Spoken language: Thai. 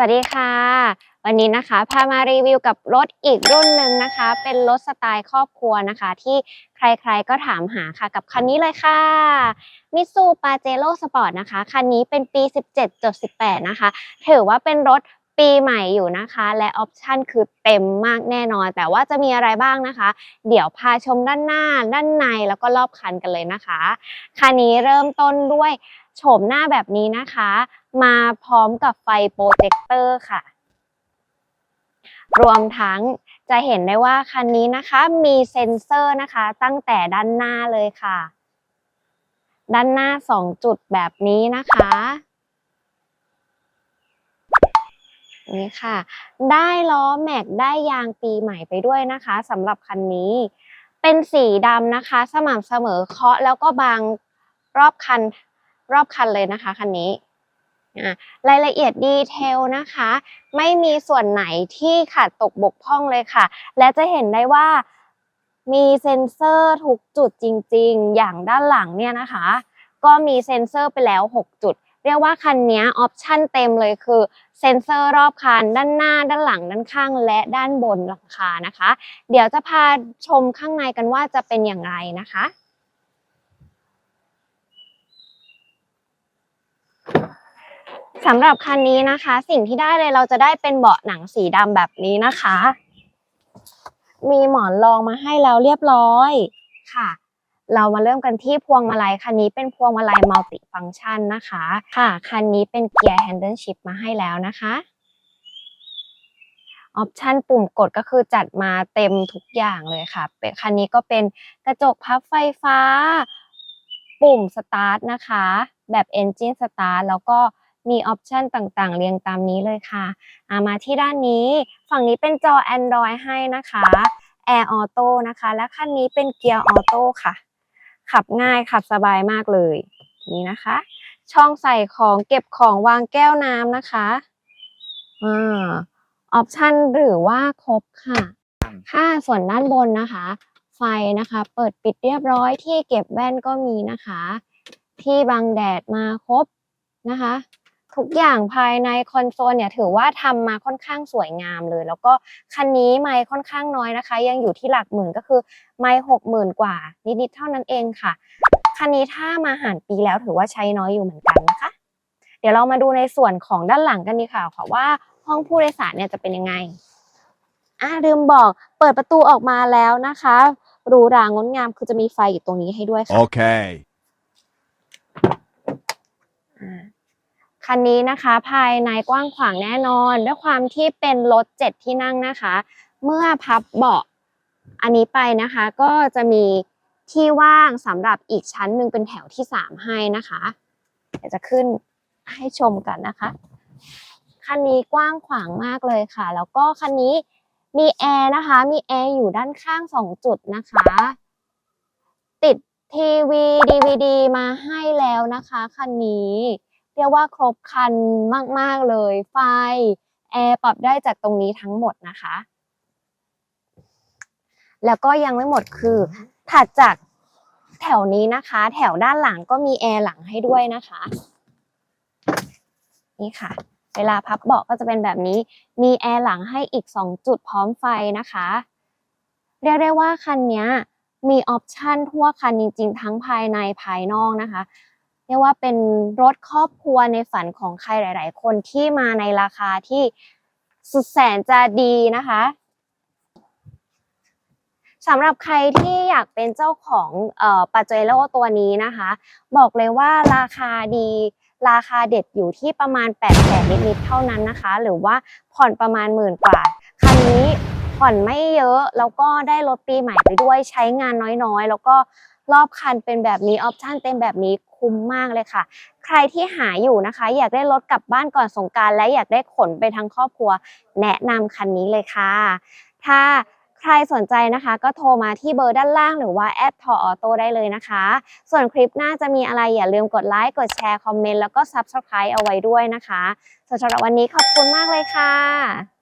สวัสดีค่ะ วันนี้นะคะพามารีวิวกับรถอีกรุ่นหนึ่งนะคะ เป็นรถสไตล์ครอบครัวนะคะ ที่ใครๆก็ถามหาค่ะกับคันนี้เลยค่ะมิสูปาเจโร่สปอร์ตนะคะ คันนี้เป็นปี 17.18 นะคะ ถือว่าเป็นรถ ปีใหม่อยู่นะคะ และออปชันคือเต็มมากแน่นอน แต่ว่าจะมีอะไรบ้างนะคะ เดี๋ยวพาชมด้านหน้า ด้านในแล้วก็รอบคันกันเลยนะคะคันนี้เริ่มต้นด้วยโฉมหน้าแบบนี้นะคะ มาพร้อมกับไฟโปรเจคเตอร์ค่ะ รวมทั้งจะเห็นได้ว่าคันนี้นะคะมีเซ็นเซอร์นะคะ ตั้งแต่ด้านหน้าเลยค่ะ ด้านหน้า 2 จุดแบบนี้นะคะ นี่ค่ะ ได้ล้อแม็กได้ยางปีใหม่ไปด้วยนะคะสำหรับคันนี้ เป็นสีดำนะคะ สม่ำเสมอเคาะแล้วก็บางรอบคันรอบคันเลยนะคะคันนี้อะรายละเอียดดีเทลนะคะ ไม่มีส่วนไหนที่ขาดตกบกพร่องเลยค่ะ และจะเห็นได้ว่ามีเซ็นเซอร์ทุกจุดจริง ๆ อย่างด้านหลังเนี่ยนะคะ ก็มีเซ็นเซอร์ไปแล้ว 6 จุด เรียกว่าคันนี้ออปชั่นเต็มเลยคือเซ็นเซอร์รอบคันด้านหน้า ด้านหลัง ด้านข้าง และด้านบนหลังคานะคะ เดี๋ยวจะพาชมข้างในกันว่าจะเป็นอย่างไรนะคะสำหรับคันนี้นะคะ สิ่งที่ได้เลยเราจะได้เป็นเบาะหนังสีดำแบบนี้นะคะ มีหมอนรองมาให้แล้วเรียบร้อยค่ะ เรามาเริ่มกันที่พวงมาลัยคันนี้เป็นพวงมาลัยมัลติฟังก์ชันนะคะ ค่ะคันนี้เป็นเกียร์แฮนเดิลชิพมาให้แล้วนะคะออปชันปุ่มกดก็คือจัดมาเต็มทุกอย่างเลยค่ะ เป็นคันนี้ก็เป็นกระจกพับไฟฟ้า ปุ่มสตาร์ทนะคะ แบบ Engine Start แล้วก็มีออปชันต่างๆ เรียงตามนี้เลยค่ะามาที่ด้านนี้ฝั่งนี้เป็นจอ Android ให้นะคะ Air Auto นะคะ และคันนี้เป็นเกียร์ออโต้ค่ะ ขับง่ายขับสบายมากเลย นี่นะคะ ช่องใส่ของเก็บของวางแก้วน้ำนะคะอ่าออปชันหรือว่าครบค่ะค่ะส่วนด้านบนนะคะ ไฟนะคะ เปิดปิดเรียบร้อยที่เก็บแว่นก็มีนะคะ ที่บังแดดมาครบนะคะ ทุกอย่างภายในคอนโซลเนี่ยถือว่าทำมาค่อนข้างสวยงามเลย แล้วก็คันนี้ไมค์ค่อนข้างน้อยนะคะ ยังอยู่ที่หลักหมื่นก็คือไมค์หกหมื่นกว่า นิดๆเท่านั้นเองค่ะ คันนี้ถ้ามาหารปีแล้วถือว่าใช้น้อยอยู่เหมือนกันนะคะ เดี๋ยวเรามาดูในส่วนของด้านหลังกันดีค่ะค่ะว่าห้องผู้โดยสารเนี่ยจะเป็นยังไงอ่าลืมบอกเปิดประตูออกมาแล้วนะคะหรูหรางดงามคือจะมีไฟอยู่ตรงนี้ให้ด้วยค่ะ Okay. อ่า คันนี้นะคะ ภายในกว้างขวางแน่นอน ด้วยความที่เป็นรถเจ็ดที่นั่งนะคะ เมื่อพับเบาะอันนี้ไปนะคะ ก็จะมีที่ว่างสำหรับอีกชั้นหนึ่งเป็นแถวที่สามให้นะคะ เดี๋ยวจะขึ้นให้ชมกันนะคะ คันนี้กว้างขวางมากเลยค่ะ แล้วก็คันนี้มีแอร์นะคะ มีแอร์อยู่ด้านข้างสองจุดนะคะ ติดทีวีดีวดีมาให้แล้วนะคะ คันนี้ เรียกว่าครบครันมาก ๆ เลย ไฟแอร์ปรับได้จากตรงนี้ทั้งหมดนะคะ แล้วก็ยังไม่หมดคือถัดจากแถวนี้นะคะ แถวด้านหลังก็มีแอร์หลังให้ด้วยนะคะ นี่ค่ะ เวลาพับเบาะก็จะเป็นแบบนี้ มีแอร์หลังให้อีก 2 จุดพร้อมไฟนะคะ เรียกได้ว่าคันนี้มีออปชันทั่วคันจริง ๆ ทั้งภายในภายนอกนะคะ เรียกว่าเป็นรถครอบครัวในฝันของใครหลาย ๆ คนที่มาในราคาที่สุดแสนจะดีนะคะสำหรับใครที่อยากเป็นเจ้าของออปาเจโร่ตัวนี้นะคะ บอกเลยว่าราคาดีราคาเด็ดอยู่ที่ประมาณ8ปดแสนนิดๆเท่านั้นนะคะ หรือว่าผ่อนประมาณหมื่นกว่าคันนี้ผ่อนไม่เยอะแล้วก็ได้รถปีใหม่ไปด้วยใช้งานน้อยๆ แล้วก็ รอบคันเป็นแบบนี้ออปชั่นเต็มแบบนี้คุ้มมากเลยค่ะ ใครที่หาอยู่นะคะ อยากได้รถกลับบ้านก่อนสงการและอยากได้ขนไปทั้งครอบครัว แนะนำคันนี้เลยค่ะ ถ้าใครสนใจนะคะก็โทรมาที่เบอร์ด้านล่างหรือว่าแอดทอออโต้ได้เลยนะคะ ส่วนคลิปหน้าจะมีอะไรอย่าลืมกดไลค์ กดแชร์ คอมเมนต์ แล้วก็ Subscribe เอาไว้ด้วยนะคะสำหรับวันนี้ขอบคุณมากเลยค่ะ